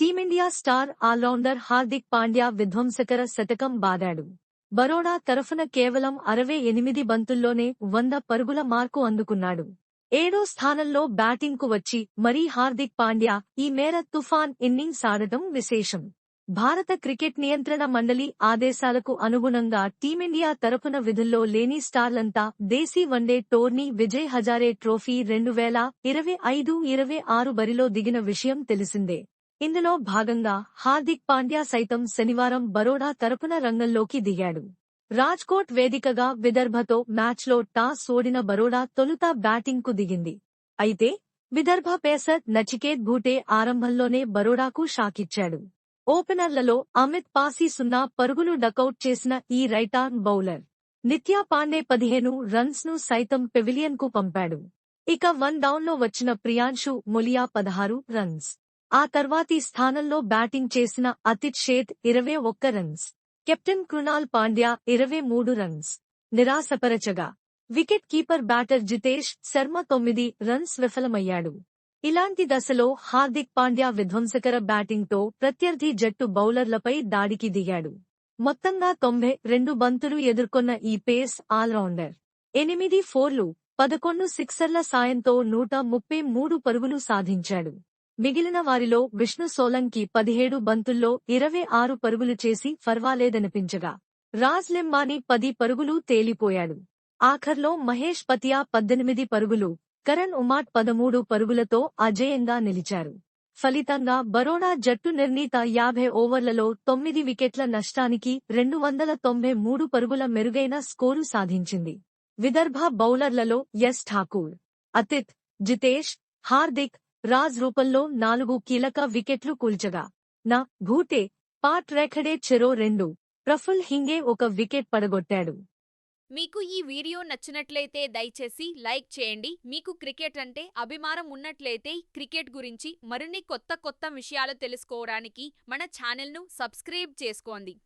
Team India star allrounder Hardik Pandya విధ్వంసకర శతకం బాదాడు. బరోడా తరఫున కేవలం అరవై ఎనిమిది బంతుల్లోనే వంద పరుగుల మార్కు అందుకున్నాడు. ఏడో స్థానంలో బ్యాటింగ్కు వచ్చి మరీ హార్దిక్ పాండ్యా ఈ మేర తుఫాన్ ఇన్నింగ్స్ ఆడటం విశేషం. భారత క్రికెట్ నియంత్రణ మండలి ఆదేశాలకు అనుగుణంగా టీమిండియా తరపున విధుల్లో లేని స్టార్లంతా దేశీ one day tourney Vijay Hazare trophy రెండు వేల ఇరవై ఐదు ఇరవై ఆరు బరిలో దిగిన విషయం తెలిసిందే. ఇందులో భాగంగా హార్దిక్ పాండ్యా సైతం శనివారం బరోడా తరపున రంగంలోకి దిగాడు. రాజ్కోట్ వేదికగా విదర్భతో మ్యాచ్లో టాస్ ఓడిన బరోడా తొలుత బ్యాటింగ్కు దిగింది. అయితే విదర్భ పేసర్ నచికేత్ భూటే ఆరంభంలోనే బరోడాకు షాకిచ్చాడు. ఓపెనర్లలో అమిత్ పాసీ సున్నా పరుగులు డకౌట్ చేసిన ఈ రైటార్న్ బౌలర్ నిత్యా పాండే పదిహేను రన్స్ను సైతం పెవిలియన్కు పంపాడు. ఇక వన్ డౌన్లో వచ్చిన ప్రియాంశు మొలియా పదహారు రన్స్. ఆ తర్వాతి స్థానంలో బ్యాటింగ్ చేసిన అతిత్ షేత్ ఇరవై ఒక్క రన్స్ కెప్టెన్ కృణాల్ పాండ్యా ఇరవై మూడు runs నిరాశపరచగా. Wicket keeper batter Jitesh Sharma తొమ్మిది రన్స్ విఫలమయ్యాడు. ఇలాంటి దశలో హార్దిక్ పాండ్యా విధ్వంసకర బ్యాటింగ్తో ప్రత్యర్థి జట్టు బౌలర్లపై దాడికి దిగాడు. మొత్తంగా తొంభై రెండు బంతులు ఎదుర్కొన్న ఈ పేస్ ఆల్రౌండర్. ఎనిమిది ఫోర్లు పదకొండు సిక్సర్ల సాయంతో నూట ముప్పై మూడు పరుగులు సాధించాడు. మిగిలిన వారిలో విష్ణు సోలంకి పదిహేడు బంతుల్లో ఇరవై ఆరు పరుగులు చేసి ఫర్వాలేదనిపించగా రాజ్లెంబాని పది పరుగులు తేలిపోయాడు. ఆఖర్లో మహేష్ పతియా పద్దెనిమిది పరుగులు కరణ్ ఉమాట్ పదమూడు పరుగులతో అజేయంగా నిలిచారు. ఫలితంగా బరోడా జట్టు నిర్ణీత యాభై ఓవర్లలో తొమ్మిది వికెట్ల నష్టానికి రెండు వందల తొంభై మూడు పరుగుల మెరుగైన స్కోరు సాధించింది. విదర్భ బౌలర్లలో ఎస్ ఠాకూర్ అతిత్ జితేష్ హార్దిక్ రాజ్ రూపంలో నాలుగు కీలక వికెట్లు కూల్చగా. నా భూటే పాట్ రేఖడే చెరో రెండు. ప్రఫుల్ హింగే ఒక వికెట్ పడగొట్టాడు. మీకు ఈ వీడియో నచ్చినట్లయితే దయచేసి లైక్ చేయండి. మీకు క్రికెట్ అంటే అభిమానం ఉన్నట్లయితే క్రికెట్ గురించి మరిన్ని కొత్త కొత్త విషయాలు తెలుసుకోవడానికి మన ఛానల్ను సబ్స్క్రైబ్ చేసుకోండి.